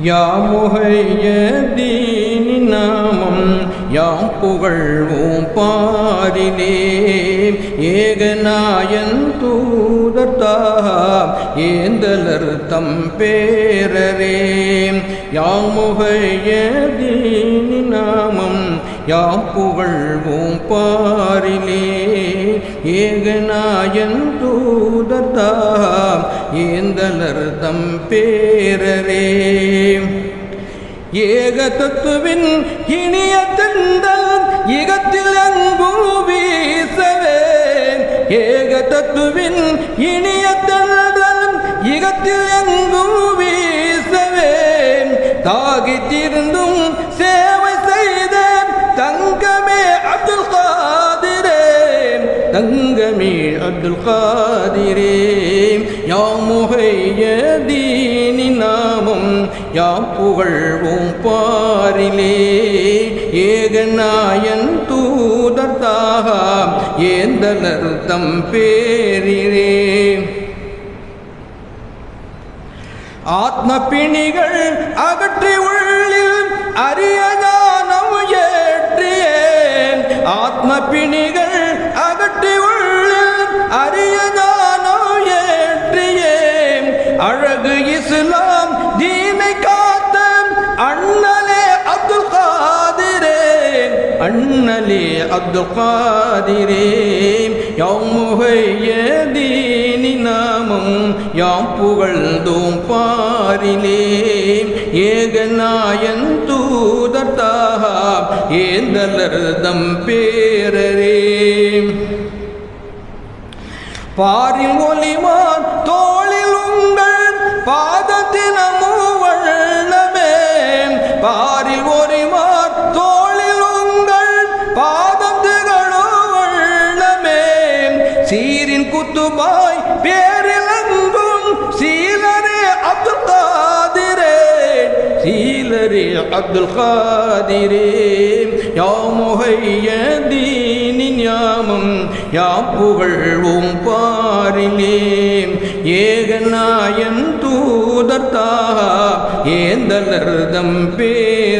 யாம் முகையதீனின் நாமம் யா புகழ்வோம் பாரிலே ஏகநாயன் தூதர்த்தாம் ஏந்தலர் தம் பேரரே. யாம் முகையதீனின் யாப்புகழ்வோம் பாரிலே ஏகநாயன் தூதர்த்தாம் ஏந்தலர் தம் பேரரே. ஏக தத்துவின் இனிய தெந்தல் இகத்தில் எங்கும் வீசவே. ஏக தத்துவின் இனிய தெந்தல் இகத்தில் எங்கும் வீசவே. தாகித்திருந்தும் சேவ தங்கமே அப்துல் காதிரே தங்கமே அப்துல் காதிரே. யாம் முகையதீனி நாமம் யா புகழ்வோம் பாரிலே. ஏகநாயன் தூதர்தாக ஏந்தலர் தம் பேரிரே ஆத்ம பிணிகள் அகற்றி உள்ளில் அரியதானம் ஏற்றியேன். ஆத்ம பிணிகள் அண்ணலே அப்துல் காதிரே யௌமுகையதீனி நாமம் யாம் புகழ்ந்தோம் பாரிலே. ஏகநாயன் தூதர்த்தாகா ஏந்தலர்தம் பேரரே. பாரில் சீரின் குத்துபாய் பேரிலங்கும் சீலரே அப்துல் காதிரே. சீலரே அப்துல் காதிரே. யாமுகையதீனின் யாமம் யா புகழ்வும் பாரிலே. ஏகநாயன் தூதர்த்தா ஏந்தலர்தம் பேர்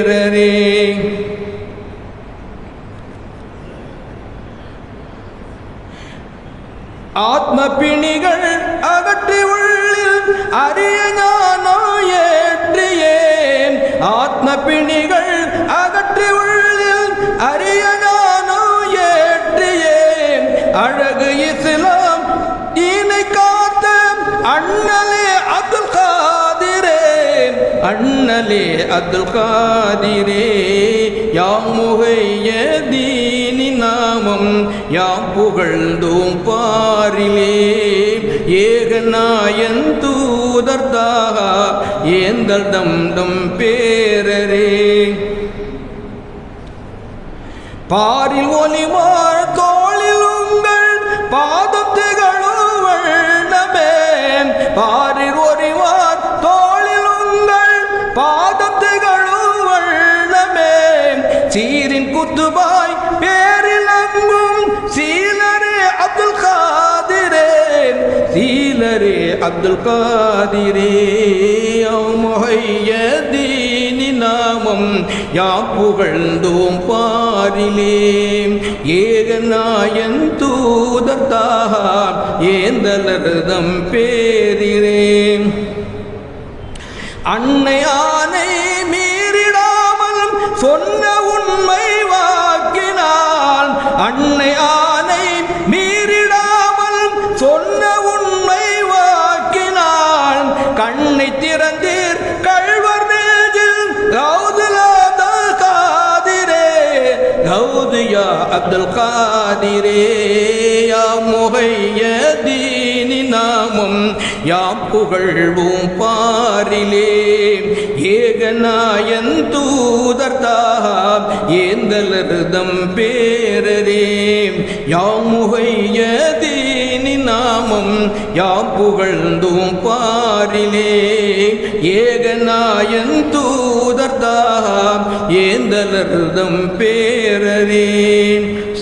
ஆத்ம பிணிகள் அகற்றி உள்ளில் அரிய ஞானோ ஏற்றியேன். ஆத்ம பிணிகள் அகற்றி உள்ளில் அரிய ஞானோ ஏற்றியேன். அழகு இஸ்லாம் ஈனை காத்த அண்ணலே அப்துல் காதிரே. அண்ணலே அப்துல் காதிரே. யாமுகையதீ நாமம் யாம் புகழ்ந்தோம் பாரிலே? ஏகநாயன் தூதர்தாகா ஏந்தல் தம் தம் பேரரே. பாரில் ஒலிமார் தோளில் உங்கள் பாதத்துகளும் வண்ணமே பாரில் ஒலிமார் தோளில் உங்கள் பாதத்துகளும் வண்ணமே சீரின் குத்துபா சீலரே அப்துல் காதிரே முகையதீனி நாமம் யா புகழ்ந்தோம் பாரிலே. ஏகநாயன் தூதத்தாக ஏந்தலர்தம் பேரிரே அன்னை அப்துல் காதிரே யா முகைய தீனி நாமம் யா புகழ்வோம் பாரிலே. ஏகநாயன் தூதர்தாம் ஏந்தலருதம் பேரரே. யா முகைய தீனி நாமம் யா புகழ்ந்தும் பாரிலே. ஏகநாயன் தூதர்தாம் ஏந்தலருதம் பேரரே.